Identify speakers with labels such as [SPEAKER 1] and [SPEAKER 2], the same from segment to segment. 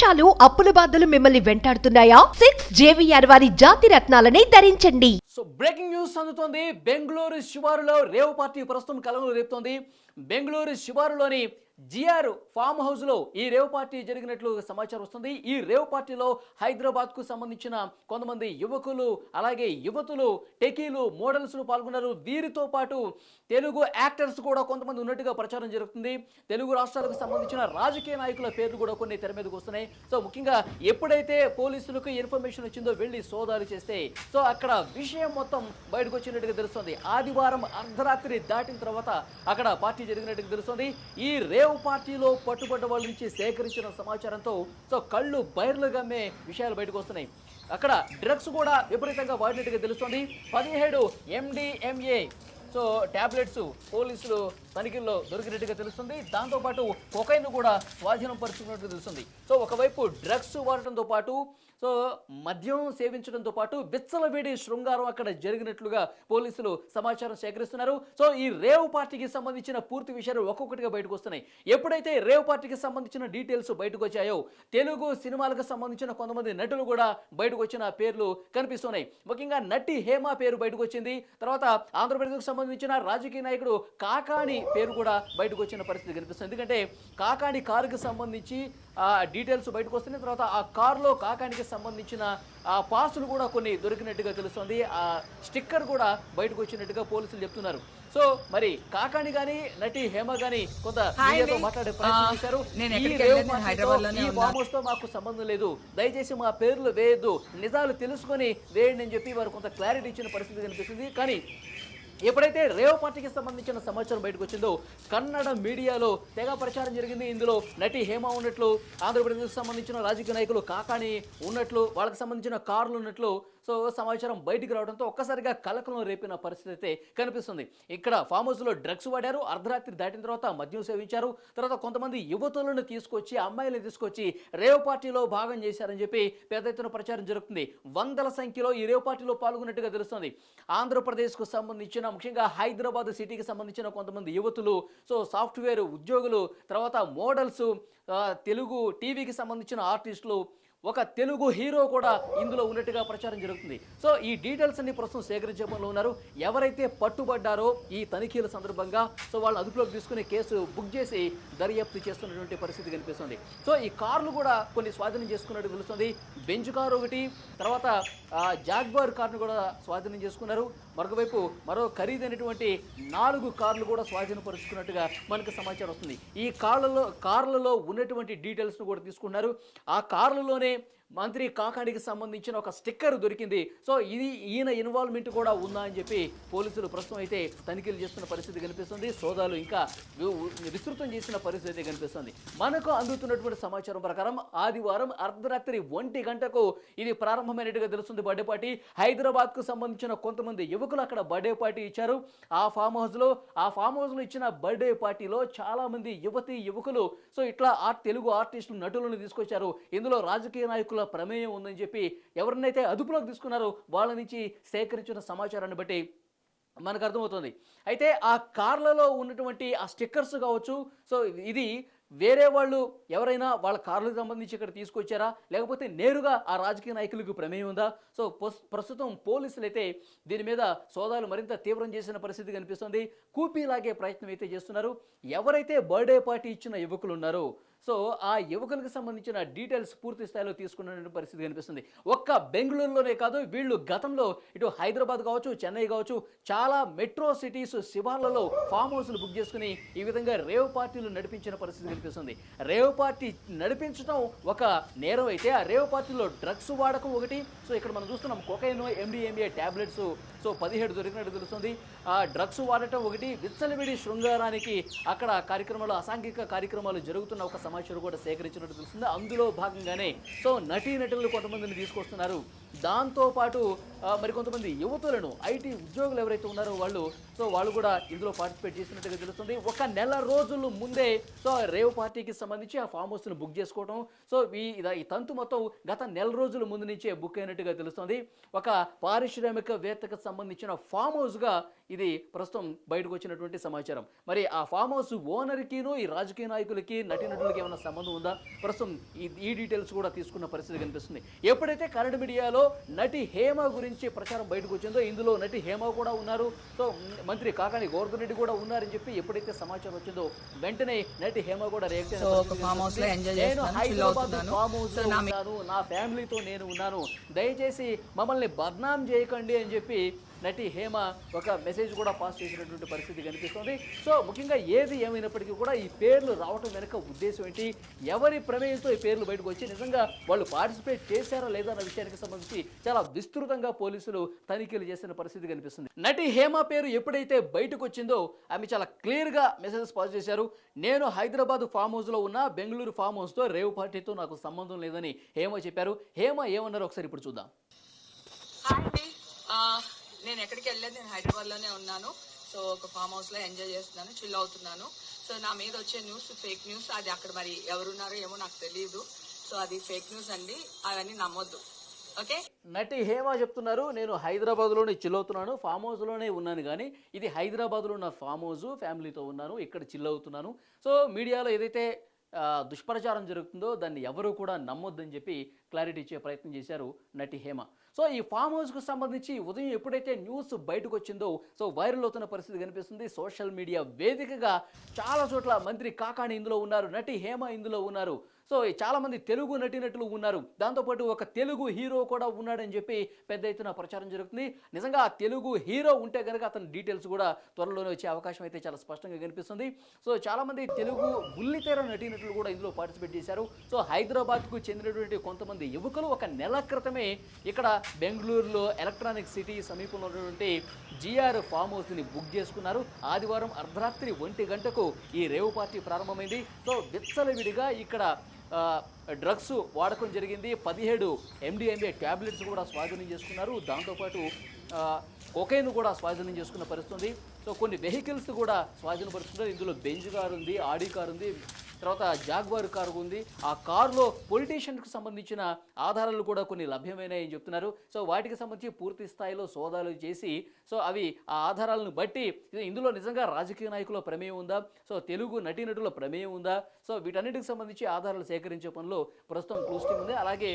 [SPEAKER 1] మోసాలు అప్పుల బాధలు మిమ్మల్ని వెంటాడుతున్నాయా? సిక్స్ జేవిఆర్ వారి జాతి రత్నాలని ధరించండి.
[SPEAKER 2] సో బ్రేకింగ్ న్యూస్ అందుతోంది. బెంగళూరు శివారులో రేవు పార్టీ ప్రస్తుతం కలవలు రేపుతోంది. బెంగళూరు శివారులోని జిఆర్ ఫామ్ హౌస్లో ఈ రేవ్ పార్టీ జరిగినట్లు సమాచారం వస్తుంది. ఈ రేవ్ పార్టీలో హైదరాబాద్కు సంబంధించిన కొంతమంది యువకులు అలాగే యువతులు టెకీలు మోడల్స్ పాల్గొన్నారు. వీరితో పాటు తెలుగు యాక్టర్స్ కూడా కొంతమంది ఉన్నట్టుగా ప్రచారం జరుగుతుంది. తెలుగు రాష్ట్రాలకు సంబంధించిన రాజకీయ నాయకుల పేర్లు కూడా కొన్ని తెర మీదకి వస్తున్నాయి. సో ముఖ్యంగా ఎప్పుడైతే పోలీసులకు ఇన్ఫర్మేషన్ వచ్చిందో వెళ్ళి సోదాలు చేస్తే సో అక్కడ విషయం మొత్తం బయటకు వచ్చినట్టుగా తెలుస్తుంది. ఆదివారం అర్ధరాత్రి దాటిన తర్వాత అక్కడ పార్టీ జరిగినట్టుగా తెలుస్తుంది. ఈ రేవ్ పార్టీలో పట్టుబడ్డ వాళ్ళ నుంచి సేకరించిన సమాచారంతో సో కళ్ళు బైర్లు గమ్మే విషయాలు బయటకు వస్తున్నాయి. అక్కడ డ్రగ్స్ కూడా విపరీతంగా వాడినట్టుగా తెలుస్తుంది. పదిహేడు ఎండిఎంఏ సో టాబ్లెట్స్ పోలీసులు తనిఖీల్లో దొరికినట్టుగా తెలుస్తుంది. దాంతోపాటు కొకైన్ కూడా స్వాధీనం పరుచుకున్నట్టు తెలుస్తుంది. సో ఒకవైపు డ్రగ్స్ వాడటంతో పాటు సో మద్యం సేవించడంతో పాటు బిచ్చలవేడి శృంగారం అక్కడ జరిగినట్లుగా పోలీసులు సమాచారం సేకరిస్తున్నారు. సో ఈ రేవ్ పార్టీకి సంబంధించిన పూర్తి విషయాలు ఒక్కొక్కటిగా బయటకు వస్తున్నాయి. ఎప్పుడైతే రేవ్ పార్టీకి సంబంధించిన డీటెయిల్స్ బయటకు వచ్చాయో తెలుగు సినిమాలకు సంబంధించిన కొంతమంది నటులు కూడా బయటకు వచ్చిన పేర్లు కనిపిస్తున్నాయి. ముఖ్యంగా నటి హేమ పేరు బయటకు వచ్చింది. తర్వాత ఆంధ్రప్రదేశ్కు సంబంధించిన రాజకీయ నాయకుడు కాకాణి పేరు కూడా బయటకు వచ్చిన పరిస్థితి కనిపిస్తుంది. ఎందుకంటే కాకాణి కారుకి సంబంధించి ఆ డీటెయిల్స్ బయటకు వస్తున్నాయి. తర్వాత ఆ కారులో కాకానికి సంబంధించిన ఆ పాసులు కూడా కొన్ని దొరికినట్టుగా తెలుస్తుంది. ఆ స్టిక్కర్ కూడా బయటకు వచ్చినట్టుగా పోలీసులు చెప్తున్నారు. సో మరి కాకాని గాని నటి హేమ గాని కొంత. మాట్లాడే ప్రయత్నం చేశారు. ఈ తో మాకు సంబంధం లేదు. దయచేసి మా పేర్లు వేయద్దు. నిజాలు తెలుసుకొని వేయండి అని చెప్పి వారు కొంత క్లారిటీ ఇచ్చిన పరిస్థితి కనిపిస్తుంది. కానీ ఎప్పుడైతే రేవ్ పార్టీకి సంబంధించిన సమాచారం బయటకు వచ్చిందో కన్నడ మీడియాలో తెగ ప్రచారం జరిగింది. ఇందులో నటి హేమ ఉన్నట్లు ఆంధ్రప్రదేశ్కి సంబంధించిన రాజకీయ నాయకులు కాకాని ఉన్నట్లు వాళ్ళకి సంబంధించిన కార్లు ఉన్నట్లు సో సమాచారం బయటికి రావడంతో ఒక్కసారిగా కలకలం రేపిన పరిస్థితి అయితే కనిపిస్తుంది. ఇక్కడ ఫామ్ హౌస్లో డ్రగ్స్ వాడారు అర్ధరాత్రి దాటిన తర్వాత మద్యం సేవించారు తర్వాత కొంతమంది యువతులను తీసుకొచ్చి అమ్మాయిలను తీసుకొచ్చి రేవ్ పార్టీలో భాగం చేశారని చెప్పి పెద్ద ఎత్తున ప్రచారం జరుగుతుంది. వందల సంఖ్యలో ఈ రేవ్ పార్టీలో పాల్గొన్నట్టుగా తెలుస్తుంది. ఆంధ్రప్రదేశ్కు సంబంధించిన ముఖ్యంగా హైదరాబాద్ సిటీకి సంబంధించిన కొంతమంది యువతులు సో సాఫ్ట్వేర్ ఉద్యోగులు తర్వాత మోడల్స్ తెలుగు టీవీకి సంబంధించిన ఆర్టిస్టులు ఒక తెలుగు హీరో కూడా ఇందులో ఉన్నట్టుగా ప్రచారం జరుగుతుంది. సో ఈ డీటెయిల్స్ అన్ని ప్రస్తుతం సేకరించే పనిలో ఉన్నారు. ఎవరైతే పట్టుబడ్డారో ఈ తనిఖీల సందర్భంగా సో వాళ్ళు అదుపులోకి తీసుకుని కేసు బుక్ చేసి దర్యాప్తు చేస్తున్నటువంటి పరిస్థితి కనిపిస్తుంది. సో ఈ కార్లు కూడా కొన్ని స్వాధీనం చేసుకున్నట్టు తెలుస్తుంది. బెంచ్ కారు ఒకటి తర్వాత ఆ, కార్ను కూడా స్వాధీనం చేసుకున్నారు. మరొకవైపు మరో ఖరీదైనటువంటి నాలుగు కార్లు కూడా స్వాధీనపరుచుకున్నట్టుగా మనకు సమాచారం వస్తుంది. ఈ కార్లలో కార్లలో ఉన్నటువంటి డీటెయిల్స్ను కూడా తీసుకున్నారు ఆ కార్లలోనే Şimdi మంత్రి కాకాడికి సంబంధించిన ఒక స్టిక్కర్ దొరికింది. సో ఇది ఈయన ఇన్వాల్వ్మెంట్ కూడా ఉందా అని చెప్పి పోలీసులు ప్రస్తుతం అయితే తనిఖీలు చేస్తున్న పరిస్థితి కనిపిస్తుంది. సోదాలు ఇంకా విస్తృతం చేసిన పరిస్థితి అయితే కనిపిస్తుంది. మనకు అందుతున్నటువంటి సమాచారం ప్రకారం ఆదివారం అర్ధరాత్రి ఒంటి గంటకు ఇది ప్రారంభమైనట్టుగా తెలుస్తుంది బర్త్డే పార్టీ హైదరాబాద్కు సంబంధించిన కొంతమంది యువకులు అక్కడ బర్త్డే పార్టీ ఇచ్చారు. ఆ ఫామ్ హౌస్లో ఆ ఫామ్ హౌస్లో ఇచ్చిన బర్త్డే పార్టీలో చాలామంది యువతి యువకులు సో ఇట్లా ఆర్ట్ తెలుగు ఆర్టిస్టులు నటులను తీసుకొచ్చారు. ఇందులో రాజకీయ నాయకులు ప్రమేయం ఉందని చెప్పి ఎవరినైతే అదుపులోకి తీసుకున్నారో వాళ్ళ నుంచి సేకరించిన సమాచారాన్ని బట్టి మనకు అర్థమవుతుంది. అయితే ఆ కార్లలో ఉన్నటువంటి ఆ స్టిక్కర్స్ కావచ్చు సో ఇది వేరే వాళ్ళు ఎవరైనా వాళ్ళ కార్లకు సంబంధించి ఇక్కడ తీసుకొచ్చారా? లేకపోతే నేరుగా ఆ రాజకీయ నాయకులకు ప్రమేయం ఉందా? సో ప్రస్తుతం పోలీసులు అయితే దీని మీద సోదాలు మరింత తీవ్రం చేసిన పరిస్థితి కనిపిస్తుంది. కూపీలాగే ప్రయత్నం అయితే చేస్తున్నారు. ఎవరైతే బర్త్డే పార్టీ ఇచ్చిన యువకులు ఉన్నారో సో ఆ యువకులకు సంబంధించిన డీటెయిల్స్ పూర్తి స్థాయిలో తీసుకున్న పరిస్థితి కనిపిస్తుంది. ఒక్క బెంగళూరులోనే కాదు వీళ్ళు గతంలో ఇటు హైదరాబాద్ కావచ్చు చెన్నై కావచ్చు చాలా మెట్రో సిటీస్ శివార్లలో ఫామ్ హౌస్లు బుక్ చేసుకుని ఈ విధంగా రేవ్ పార్టీలు నడిపించిన పరిస్థితి కనిపిస్తుంది. రేవ్ పార్టీ నడిపించడం ఒక నేరం అయితే ఆ రేవ్ పార్టీలో డ్రగ్స్ వాడకం ఒకటి సో ఇక్కడ మనం చూస్తున్నాం కొకైన్ ఎండిఎంఏ టాబ్లెట్స్ సో పదిహేడు దొరికినట్టు తెలుస్తుంది. డ్రగ్స్ వాడటం ఒకటి విచ్చలవిడి శృంగారానికి అక్కడ కార్యక్రమాలు అసాంఘిక కార్యక్రమాలు జరుగుతున్న ఒక సమాచారం కూడా సేకరించినట్టు తెలుస్తుంది. అందులో భాగంగానే సో నటీ నటులు కొంతమందిని తీసుకొస్తున్నారు. దాంతోపాటు మరికొంతమంది యువతులను ఐటీ ఉద్యోగులు ఎవరైతే ఉన్నారో వాళ్ళు సో వాళ్ళు కూడా ఇందులో పార్టిసిపేట్ చేసినట్టుగా తెలుస్తుంది. ఒక నెల రోజుల ముందే సో రేవ్ పార్టీకి సంబంధించి ఆ ఫామ్ హౌస్ను బుక్ చేసుకోవడం సో ఈ ఈ తంతు మొత్తం గత నెల రోజుల ముందు నుంచే బుక్ అయినట్టుగా తెలుస్తుంది. ఒక పారిశ్రామికవేత్తకు సంబంధించిన ఫామ్ హౌస్గా ఇది ప్రస్తుతం బయటకు వచ్చినటువంటి సమాచారం. మరి ఆ ఫామ్ హౌస్ ఓనర్కిను ఈ రాజకీయ నాయకులకి నటీనటులకి ఏమైనా సంబంధం ఉందా? ప్రస్తుతం ఈ ఈ డీటెయిల్స్ కూడా తీసుకున్న పరిస్థితి కనిపిస్తుంది. ఎప్పుడైతే కన్నడ మీడియాలో నటి హేమ గురించి ప్రచారం బయటకు వచ్చిందో ఇందులో నటి హేమ కూడా ఉన్నారు. సో మంత్రి కాకాని గోవర్ధన్ రెడ్డి కూడా ఉన్నారని చెప్పి ఎప్పుడైతే సమాచారం వచ్చిందో వెంటనే నటి హేమ కూడా రియాక్ట్ నేను హైదరాబాద్. ఫామ్ హౌస్ ఉన్నాను నా ఫ్యామిలీతో నేను ఉన్నాను. దయచేసి మమ్మల్ని బద్నాం చేయకండి అని చెప్పి నటి హేమ ఒక మెసేజ్ కూడా పాస్ చేసినటువంటి పరిస్థితి కనిపిస్తుంది. సో ముఖ్యంగా ఏది ఏమైనప్పటికీ కూడా ఈ పేర్లు రావటం వెనుక ఉద్దేశం ఏంటి? ఎవరి ప్రమేయంతో ఈ పేర్లు బయటకు వచ్చి నిజంగా వాళ్ళు పార్టిసిపేట్ చేశారా లేదా అన్న విషయానికి సంబంధించి చాలా విస్తృతంగా పోలీసులు తనిఖీలు చేసిన పరిస్థితి కనిపిస్తుంది. నటి హేమ పేరు ఎప్పుడైతే బయటకు వచ్చిందో ఆమె చాలా క్లియర్గా మెసేజెస్ పాస్ చేశారు. నేను హైదరాబాద్ ఫామ్ హౌస్లో ఉన్న బెంగళూరు ఫామ్ హౌస్తో రేవ్ పార్టీతో నాకు సంబంధం లేదని హేమ చెప్పారు. హేమ ఏమన్నారో ఒకసారి ఇప్పుడు చూద్దాం.
[SPEAKER 3] నేను ఎక్కడికి వెళ్ళలేదు నేను హైదరాబాద్లోనే ఉన్నాను. సో ఒక ఫామ్ హౌస్లో ఎంజాయ్ చేస్తున్నాను చిల్ అవుతున్నాను. సో నా మీద వచ్చే న్యూస్ ఫేక్ న్యూస్ అది అక్కడ మరి ఎవరున్నారో ఏమో నాకు తెలియదు సో అది ఫేక్ న్యూస్ అండి అవన్నీ నమ్మొద్దు. ఓకే?
[SPEAKER 2] నటి హేమ చెప్తున్నారు నేను హైదరాబాద్లోనే చిల్లవుతున్నాను ఫామ్ హౌస్లోనే ఉన్నాను కానీ ఇది హైదరాబాద్లో ఉన్న ఫామ్ హౌస్ ఫ్యామిలీతో ఉన్నాను ఇక్కడ చిల్ అవుతున్నాను. సో మీడియాలో ఏదైతే దుష్ప్రచారం జరుగుతుందో దాన్ని ఎవరూ కూడా నమ్మొద్దని చెప్పి క్లారిటీ ఇచ్చే ప్రయత్నం చేశారు నటి హేమ. సో ఈ ఫామ్ హౌస్కు సంబంధించి ఉదయం ఎప్పుడైతే న్యూస్ బయటకు వచ్చిందో సో వైరల్ అవుతున్న పరిస్థితి కనిపిస్తుంది. సోషల్ మీడియా వేదికగా చాలా చోట్ల మంత్రి కాకాణి ఇందులో ఉన్నారు నటి హేమ ఇందులో ఉన్నారు. సో చాలామంది తెలుగు నటినటులు ఉన్నారు. దాంతోపాటు ఒక తెలుగు హీరో కూడా ఉన్నాడని చెప్పి పెద్ద ఎత్తున ప్రచారం జరుగుతుంది. నిజంగా ఆ తెలుగు హీరో ఉంటే కనుక అతని డీటెయిల్స్ కూడా త్వరలోనే వచ్చే అవకాశం అయితే చాలా స్పష్టంగా కనిపిస్తుంది. సో చాలామంది తెలుగు బుల్లితెర నటినటులు కూడా ఇందులో పార్టిసిపేట్ చేశారు. సో హైదరాబాద్కు చెందినటువంటి కొంతమంది యువకులు ఒక నెల క్రితమే ఇక్కడ బెంగళూరులో ఎలక్ట్రానిక్ సిటీ సమీపంలో ఉన్నటువంటి జిఆర్ ఫామ్ హౌస్ని బుక్ చేసుకున్నారు. ఆదివారం అర్ధరాత్రి ఒంటి గంటకు ఈ రేవు పార్టీ ప్రారంభమైంది. సో విచ్చలవిడిగా ఇక్కడ డ్రగ్స్ వాడకం జరిగింది. పదిహేడు ఎండిఎంఏ ట్యాబ్లెట్స్ కూడా స్వాధీనం చేసుకున్నారు. దాంతోపాటు కొకైన్ కూడా స్వాధీనం చేసుకున్న పరిస్థితి సో కొన్ని వెహికల్స్ కూడా స్వాధీనపరుస్తున్నారు. ఇందులో బెంజ్ కారు ఉంది ఆడి కార్ ఉంది తర్వాత జాగ్వార్ కారు ఉంది. ఆ కారులో పొలిటీషియన్కి సంబంధించిన ఆధారాలు కూడా కొన్ని లభ్యమైనాయని చెప్తున్నారు. సో వాటికి సంబంధించి పూర్తి స్థాయిలో సోదాలు చేసి సో అవి ఆ ఆధారాలను బట్టి ఇందులో నిజంగా రాజకీయ నాయకుల ప్రమేయం ఉందా? సో తెలుగు నటీనటుల ప్రమేయం ఉందా? సో వీటన్నిటికి సంబంధించి ఆధారాలు సేకరించే పనిలో ప్రస్తుతం క్లూస్టింగ్ ఉంది. అలాగే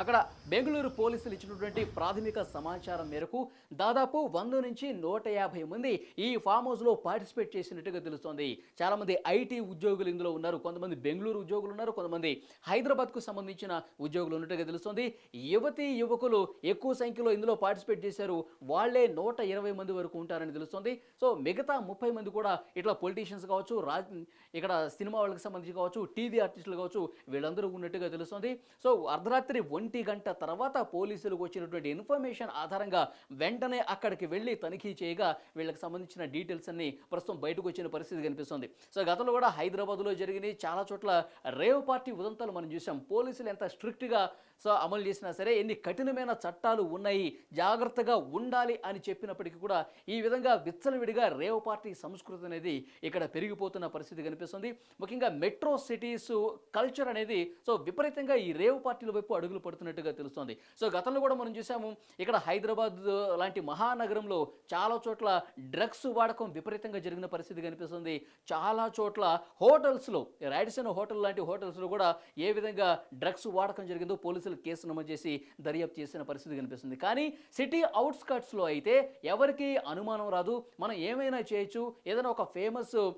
[SPEAKER 2] అక్కడ బెంగళూరు పోలీసులు ఇచ్చినటువంటి ప్రాథమిక సమాచారం మేరకు దాదాపు వంద నుంచి నూట యాభై మంది ఈ ఫామ్ హౌస్లో పార్టిసిపేట్ చేసినట్టుగా తెలుస్తోంది. చాలామంది ఐటీ ఉద్యోగులు ఇందులో ఉన్నారు. కొంతమంది బెంగళూరు ఉద్యోగులు ఉన్నారు. కొంతమంది హైదరాబాద్కు సంబంధించిన ఉద్యోగులు ఉన్నట్టుగా తెలుస్తోంది. యువతి యువకులు ఎక్కువ సంఖ్యలో ఇందులో పార్టిసిపేట్ చేశారు. వాళ్ళే నూట ఇరవై మంది వరకు ఉంటారని తెలుస్తోంది. సో మిగతా ముప్పై మంది కూడా ఇట్లా పొలిటీషియన్స్ కావచ్చు రాజ్ ఇక్కడ సినిమా వాళ్ళకి సంబంధించి కావచ్చు టీవీ ఆర్టిస్టులు కావచ్చు వీళ్ళందరూ ఉన్నట్టుగా తెలుస్తుంది. సో అర్ధరాత్రి ఒంటి గంట తర్వాత పోలీసులకు వచ్చినటువంటి ఇన్ఫర్మేషన్ ఆధారంగా వెంటనే అక్కడికి వెళ్ళి తనిఖీ చేయగా వీళ్ళకి సంబంధించిన డీటెయిల్స్ అన్ని ప్రస్తుతం బయటకు వచ్చిన పరిస్థితి కనిపిస్తుంది. సో గతంలో కూడా హైదరాబాద్లో జరిగినాయి చాలా చోట్ల రేవ్ పార్టీ ఉదంతాలు మనం చూసాం. పోలీసులు ఎంత స్ట్రిక్ట్గా సో అమలు చేసినా సరే ఎన్ని కఠినమైన చట్టాలు ఉన్నాయి జాగ్రత్తగా ఉండాలి అని చెప్పినప్పటికీ కూడా ఈ విధంగా విచ్చలవిడిగా రేవ్ పార్టీ సంస్కృతి అనేది ఇక్కడ పెరిగిపోతున్న పరిస్థితి కనిపిస్తుంది. ముఖ్యంగా మెట్రో సిటీస్ కల్చర్ అనేది సో విపరీతంగా ఈ రేవ్ పార్టీల వైపు అడుగులు పడుతున్నట్టుగా తెలుస్తోంది. సో గతంలో కూడా మనం చూసాము ఇక్కడ హైదరాబాద్ లాంటి మహానగరంలో చాలా చోట్ల డ్రగ్స్ వాడకం విపరీతంగా జరిగిన పరిస్థితి కనిపిస్తుంది. చాలా చోట్ల హోటల్స్లో రాడిసన్ హోటల్ లాంటి హోటల్స్లో కూడా ఏ విధంగా డ్రగ్స్ వాడకం జరిగిందో పోలీసులు కేసు నమోదు చేసి దర్యాప్తు చేసిన పరిస్థితి కనిపిస్తుంది. కానీ సిటీ అవుట్స్కట్స్లో అయితే ఎవరికి అనుమానం రాదు. మనం ఏమైనా చేయొచ్చు. ఏదైనా ఒక ఫేమస్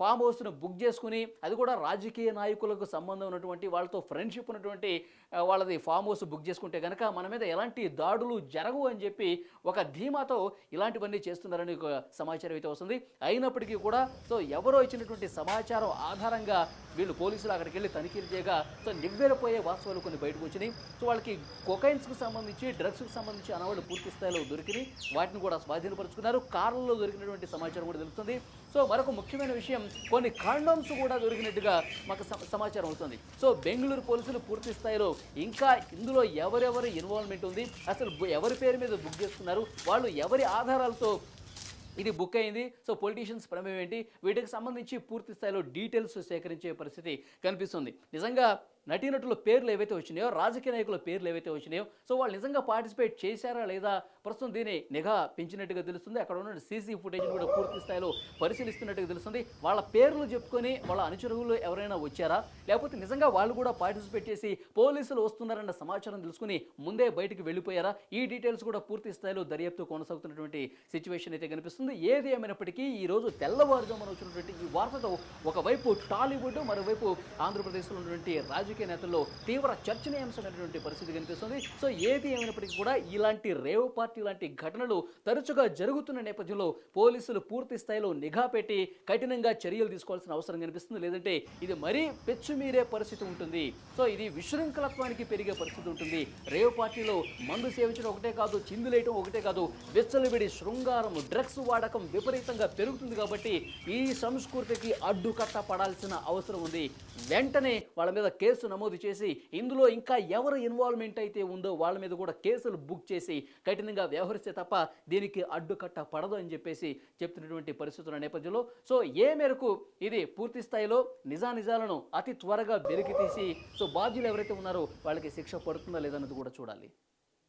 [SPEAKER 2] ఫామ్ హౌస్ను బుక్ చేసుకుని అది కూడా రాజకీయ నాయకులకు సంబంధం ఉన్నటువంటి వాళ్ళతో ఫ్రెండ్షిప్ ఉన్నటువంటి వాళ్ళది ఫామ్ హౌస్ బుక్ చేసుకుంటే కనుక మన మీద ఎలాంటి దాడులు జరగవు అని చెప్పి ఒక ధీమాతో ఇలాంటివన్నీ చేస్తున్నారని ఒక సమాచారం అయితే వస్తుంది. అయినప్పటికీ కూడా సో ఎవరో ఇచ్చినటువంటి సమాచారం ఆధారంగా వీళ్ళు పోలీసులు అక్కడికి వెళ్ళి తనిఖీలు చేయగా సో నివ్వెరపోయే వాస్తవాలు కొన్ని బయటకు వచ్చినాయి. సో వాళ్ళకి కొకైన్స్కు సంబంధించి డ్రగ్స్కి సంబంధించి అనవాళ్ళు పూర్తి స్థాయిలో దొరికినాయి. వాటిని కూడా స్వాధీనపరుచుకున్నారు. కార్లలో దొరికినటువంటి సమాచారం కూడా తెలుస్తుంది. సో మరొక ముఖ్యమైన విషయం కొన్ని కాండోమ్స్ కూడా దొరికినట్టుగా మాకు సమాచారం అవుతుంది సో బెంగళూరు పోలీసులు పూర్తి స్థాయిలో ఇంకా ఇందులో ఎవరెవరి ఇన్వాల్వ్మెంట్ ఉంది అసలు ఎవరి పేరు మీద బుక్ చేసుకున్నారు వాళ్ళు ఎవరి ఆధారాలతో ఇది బుక్ అయింది సో పొలిటీషియన్స్ ప్రమేయం ఏంటి వీటికి సంబంధించి పూర్తి స్థాయిలో డీటెయిల్స్ సేకరించే పరిస్థితి కనిపిస్తుంది. నిజంగా నటీనటుల పేర్లు ఏవైతే వచ్చినాయో రాజకీయ నాయకుల పేర్లు ఏవైతే వచ్చినాయో సో వాళ్ళు నిజంగా పార్టిసిపేట్ చేశారా లేదా? ప్రస్తుతం దీన్ని నిఘా పెంచినట్టుగా తెలుస్తుంది. అక్కడ ఉన్న సీసీ ఫుటేజ్ కూడా పూర్తి స్థాయిలో పరిశీలిస్తున్నట్టుగా తెలుస్తుంది. వాళ్ళ పేర్లు చెప్పుకొని వాళ్ళ అనుచరులు ఎవరైనా వచ్చారా? లేకపోతే నిజంగా వాళ్ళు కూడా పార్టిసిపేట్ చేసి పోలీసులు వస్తున్నారన్న సమాచారం తెలుసుకుని ముందే బయటికి వెళ్ళిపోయారా? ఈ డీటెయిల్స్ కూడా పూర్తి స్థాయిలో దర్యాప్తు కొనసాగుతున్నటువంటి సిచ్యువేషన్ అయితే కనిపిస్తుంది. ఏది ఏమైనప్పటికీ ఈ రోజు తెల్లవారుజామున వచ్చినటువంటి ఈ వార్తతో ఒకవైపు టాలీవుడ్ మరోవైపు ఆంధ్రప్రదేశ్లో ఉన్నటువంటి రాజకీయ నేతల్లో తీవ్ర చర్చనీయాంశమైనటువంటి పరిస్థితి కనిపిస్తుంది. సో ఏది ఏమైనప్పటికీ కూడా ఇలాంటి రేవ్ పార్టీ లాంటి ఘటనలు తరచుగా జరుగుతున్న నేపథ్యంలో పోలీసులు పూర్తి స్థాయిలో నిఘా పెట్టి కఠినంగా చర్యలు తీసుకోవాల్సిన అవసరం కనిపిస్తుంది. లేదంటే ఇది మరీ పెచ్చుమీరే పరిస్థితి ఉంటుంది. సో ఇది విశృంఖలత్వానికి పెరిగే పరిస్థితి ఉంటుంది. రేవ్ పార్టీలో మందు సేవించడం ఒకటే కాదు చిందులేయటం ఒకటే కాదు విచ్చలవిడి శృంగారం డ్రగ్స్ వాడకం విపరీతంగా పెరుగుతుంది కాబట్టి ఈ సంస్కృతికి అడ్డుకట్ట పడాల్సిన అవసరం ఉంది. వెంటనే వాళ్ళ మీద కేసు నమోదు చేసి ఇందులో ఇంకా ఎవరు ఇన్వాల్వ్మెంట్ అయితే ఉందో వాళ్ళ మీద కూడా కేసులు బుక్ చేసి కఠినంగా వ్యవహరిస్తే తప్ప దీనికి అడ్డుకట్ట పడదు అని చెప్పేసి చెప్తున్నటువంటి పరిస్థితుల నేపథ్యంలో. సో ఏ మేరకు ఇది పూర్తి స్థాయిలో నిజానిజాలను అతి త్వరగా వెలికి తీసి సో బాధ్యులు ఎవరైతే ఉన్నారో వాళ్ళకి శిక్ష పడుతుందా లేదన్నది కూడా చూడాలి.